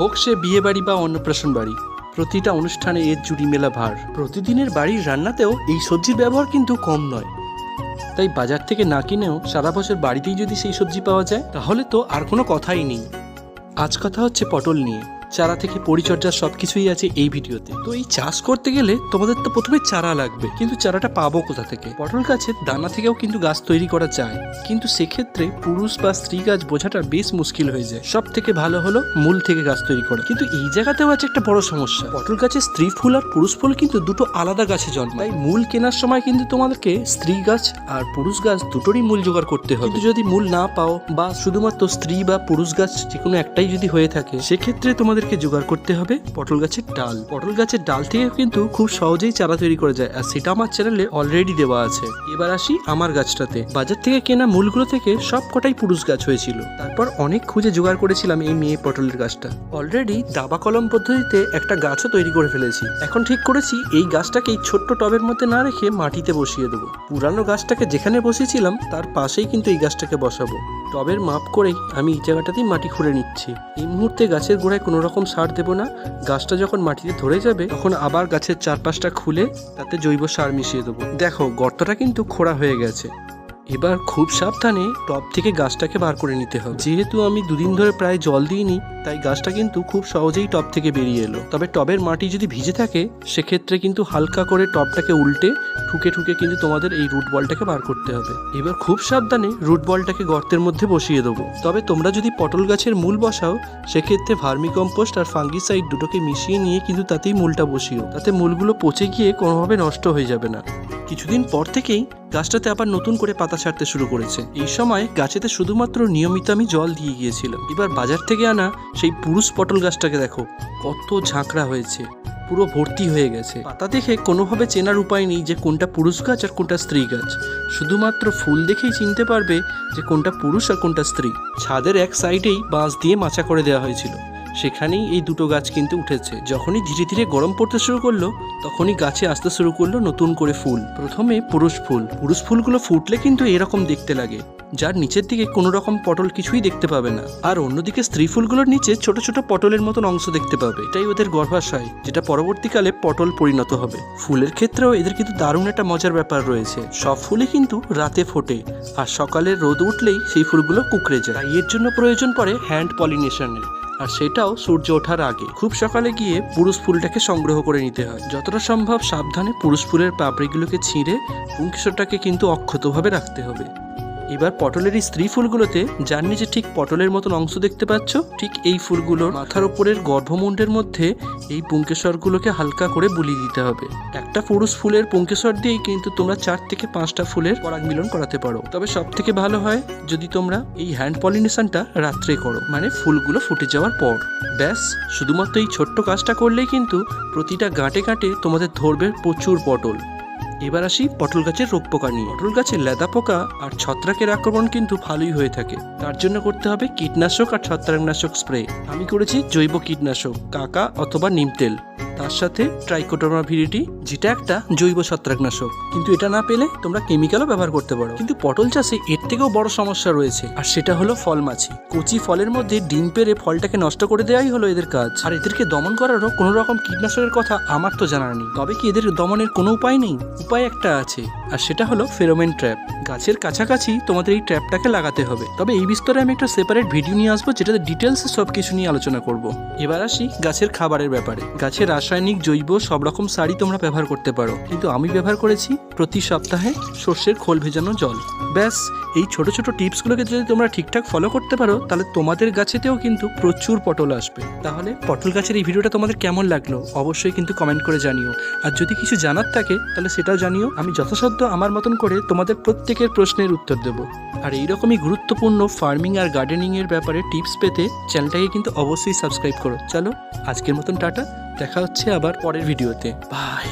হোক সে বিয়ে বাড়ি বা অন্নপ্রাশন বাড়ি, প্রতিটা অনুষ্ঠানে এর জুড়ি মেলা ভার। প্রতিদিনের বাড়ির রান্নাতেও এই সবজির ব্যবহার কিন্তু কম নয়। তাই বাজার থেকে না কিনেও সারা বছর বাড়িতেই যদি সেই সবজি পাওয়া যায়, তাহলে তো আর কোনো কথাই নেই। আজ কথা হচ্ছে পটল নিয়ে। চারা থেকে পরিচর্যা সবকিছুই আছে এই ভিডিওতে। তো এই চাষ করতে গেলে তোমাদের তো প্রথমে চারা লাগবে, কিন্তু চারাটা পাবো কোথা থেকে? পটল গাছের দানা থেকেও কিন্তু গাছ তৈরি করা যায়, কিন্তু সেক্ষেত্রে পুরুষ বা স্ত্রী গাছ বোঝাটা বেশ মুশকিল হয়ে যায়। সব থেকে ভালো হলো মূল থেকে গাছ তৈরি করা। কিন্তু এই জায়গাতেও আছে একটা বড় সমস্যা। পটল গাছের স্ত্রী ফুল আর পুরুষ ফুল কিন্তু দুটো আলাদা গাছে জন্মায়। মূল কেনার সময় কিন্তু তোমাদেরকে স্ত্রী গাছ আর পুরুষ গাছ দুটোরই মূল জোগাড় করতে হবে। যদি মূল না পাও বা শুধুমাত্র স্ত্রী বা পুরুষ গাছ যে কোনো একটাই যদি হয়ে থাকে, সেক্ষেত্রে তোমাদেরকে জোগাড় করতে হবে। পটল গাছের ডাল। পটল গাছের ডাল থেকে কিন্তু খুব সহজেই চারা তৈরি করা যায়। আর সেটা আমার চ্যানেলে অলরেডি দেওয়া আছে। এবার আসি আমার গাছটাতে। বাজার থেকে কেনা মূলগুলো থেকে সব কটাই পুরুষ গাছ হয়েছিল। তারপর অনেক খুঁজে জোগাড় করেছিলাম এই মেয়ে পটলের গাছটা। অলরেডি দাবা কলম পদ্ধতিতে একটা গাছও তৈরি করে ফেলেছি। এখন ঠিক করেছি এই গাছটাকে এই ছোট্ট টবের মধ্যে না রেখে মাটিতে বসিয়ে দেবো। পুরানো গাছটাকে যেখানে বসিয়েছিলাম, তার পাশেই কিন্তু এই গাছটাকে বসাবো। টবের মাপ করেই আমি এই জায়গাটাতেই মাটি খুঁড়ে নিচ্ছি। এই মুহূর্তে গাছের গোড়ায় কোনো রকম সার দেবো না। গাছটা যখন মাটিতে ধরে যাবে, তখন আবার গাছের চারপাশটা খুলে তাতে জৈব সার মিশিয়ে দেবো। দেখো, গর্তটা কিন্তু খোড়া হয়ে গেছে। এবার খুব সাবধানে টপ থেকে গাছটাকে বার করে নিতে হবে। যেহেতু আমি দুদিন ধরে প্রায় জল দিইনি তাই গাছটা কিন্তু খুব সহজেই টব থেকে বেরিয়ে এলো। তবে টবের মাটি যদি ভিজে থাকে, সেক্ষেত্রে কিন্তু হালকা করে টবটাকে উল্টে ঠুকে ঠুকে কিন্তু তোমাদের এই রুট বলটাকে বার করতে হবে। এবার খুব সাবধানে রুট বলটাকে গর্তের মধ্যে বসিয়ে দেবো। তবে তোমরা যদি পটল গাছের মূল বসাও, সেক্ষেত্রে ভার্মি কম্পোস্ট আর ফাঙ্গিসাইড দুটোকে মিশিয়ে নিয়ে কিন্তু তাতেই মূলটা বসিও। তাতে মূলগুলো পচে গিয়ে কোনোভাবে নষ্ট হয়ে যাবে না। কিছুদিন পর থেকেই গাছটাতে আবার নতুন করে পাতা ছাড়তে শুরু করেছে। এই সময় গাছেতে শুধুমাত্র নিয়মিত আমি জল দিয়ে গিয়েছিলাম। এবার বাজার থেকে আনা সেই পুরুষ পটল গাছটাকে দেখো, কত ঝাঁকড়া হয়েছে, পুরো ভর্তি হয়ে গেছে। পাতা দেখে কোনোভাবে চেনার উপায় নেই যে কোনটা পুরুষ গাছ আর কোনটা স্ত্রী গাছ। শুধুমাত্র ফুল দেখেই চিনতে পারবে যে কোনটা পুরুষ আর কোনটা স্ত্রী। ছাদের এক সাইডেই বাঁশ দিয়ে মাচা করে দেওয়া হয়েছিল। সেখানেই এই দুটো গাছ কিন্তু উঠেছে। যখনই ধীরে ধীরে গরম পড়তে শুরু করল, তখনই গাছে আসতে শুরু করল নতুন করে ফুল। প্রথমে পুরুষ ফুল। পুরুষ ফুলগুলো ফুটলে কিন্তু এরকম দেখতে লাগে। যার নিচের দিকে কোনো রকম পটল কিছুই দেখতে পাবে না। আর অন্যদিকে স্ত্রী ফুলগুলোর নিচে ছোট ছোট পটলের মতন অংশ দেখতে পাবে। এটাই ওদের গর্ভাশয়, যেটা পরবর্তীকালে পটল পরিণত হবে। ফুলের ক্ষেত্রেও এদের কিন্তু দারুণ একটা মজার ব্যাপার রয়েছে। সব ফুলই কিন্তু রাতে ফোটে, আর সকালে রোদ উঠলেই সেই ফুলগুলো কুকড়ে যায়। এর জন্য প্রয়োজন পড়ে হ্যান্ড পলিনেশনের আর সেটাও সূর্য ওঠার আগে। খুব সকালে গিয়ে পুরুষ ফুলটাকে সংগ্রহ করে নিতে হয়। যতটা সম্ভব সাবধানে পুরুষ ফুলের পাপড়িগুলোকে ছিঁড়ে পুংকিশোরটাকে কিন্তু অক্ষতভাবে রাখতে হবে। এবার পটলের এই স্ত্রী ফুলগুলোতে যার নিচে ঠিক পটলের মতন অংশ দেখতে পাচ্ছ? ঠিক এই ফুলগুলোর মাথার ওপরের গর্ভমুণ্ডের মধ্যে এই পুঙ্কেশ্বরগুলোকে হালকা করে বুলিয়ে দিতে হবে। একটা পুরুষ ফুলের পুঙ্কেশ্বর দিয়েই কিন্তু তোমরা চার থেকে পাঁচটা ফুলের পরাগ মিলন করাতে পারো। তবে সব থেকে ভালো হয় যদি তোমরা এই হ্যান্ড পলিনেশনটা রাত্রে করো মানে ফুলগুলো ফুটে যাওয়ার পর। ব্যাস, শুধুমাত্র এই ছোট্ট কাজটা করলেই কিন্তু প্রতিটা গাঁটে গাঁটে তোমাদের ধরবে প্রচুর পটল। এবার আসি পটল গাছের রোগ পোকা নিয়ে। পটল গাছের লেদা পোকা আর ছত্রাকের আক্রমণ কিন্তু ভালোই হয়ে থাকে। তার জন্য করতে হবে কীটনাশক আর ছত্রাকনাশক স্প্রে। আমি করেছি জৈব কীটনাশক, কাকা অথবা নিম তেল। তার সাথে ট্রাইকোটোমা ভিরিটি যেটা একটা জৈব ছত্রাকনাশক। কিন্তু এটা না পেলে তোমরা কেমিক্যালও ব্যবহার করতে পারো। কিন্তু পটল চাষে এর থেকেও বড় সমস্যা রয়েছে, আর সেটা হলো ফল মাছি। কচি ফলের মধ্যে ডিম পেরে ফলটাকে নষ্ট করে দেওয়াই হলো এদের কাজ। আর এদেরকে দমন করারও কোনো রকম কীটনাশকের কথা আমার তো জানা নেই। তবে কি এদের দমনের কোনো উপায় নেই? উপায় একটা আছে, আর সেটা হলো ফেরোমেন ট্র্যাপ। গাছের কাছাকাছি তোমাদের এই ট্র্যাপটাকে লাগাতে হবে। তবে এই বিস্তরে আমি একটা সেপারেট ভিডিও নিয়ে আসব, যেটাতে ডিটেলসে সব কিছু নিয়ে আলোচনা করব। এবার আসি গাছের খাবারের ব্যাপারে। গাছের রাসায়নিক, জৈব সব রকম সারই তোমরা ব্যবহার করতে পারো। কিন্তু আমি ব্যবহার করেছি প্রতি সপ্তাহে সর্ষের খোল ভেজানো জল। ব্যাস, এই ছোট ছোট টিপসগুলোকে যদি তোমরা ঠিকঠাক ফলো করতে পারো, তাহলে তোমাদের গাছেতেও কিন্তু প্রচুর পটল আসবে। তাহলে পটল গাছের এই ভিডিওটা তোমাদের কেমন লাগল? অবশ্যই কিন্তু কমেন্ট করে জানিও। আর যদি কিছু জানার থাকে, তাহলে সেটাও জানিও। আমি যথাসাধ্য আমার মতন করে তোমাদের প্রত্যেকের প্রশ্নের উত্তর দেব। আর এইরকমই গুরুত্বপূর্ণ ফার্মিং আর গার্ডেনিংয়ের ব্যাপারে টিপস পেতে চ্যানেলটাকে কিন্তু অবশ্যই সাবস্ক্রাইব করো। চলো, আজকের মতন টাটা। দেখা হচ্ছে আবার পরের ভিডিওতে। বাই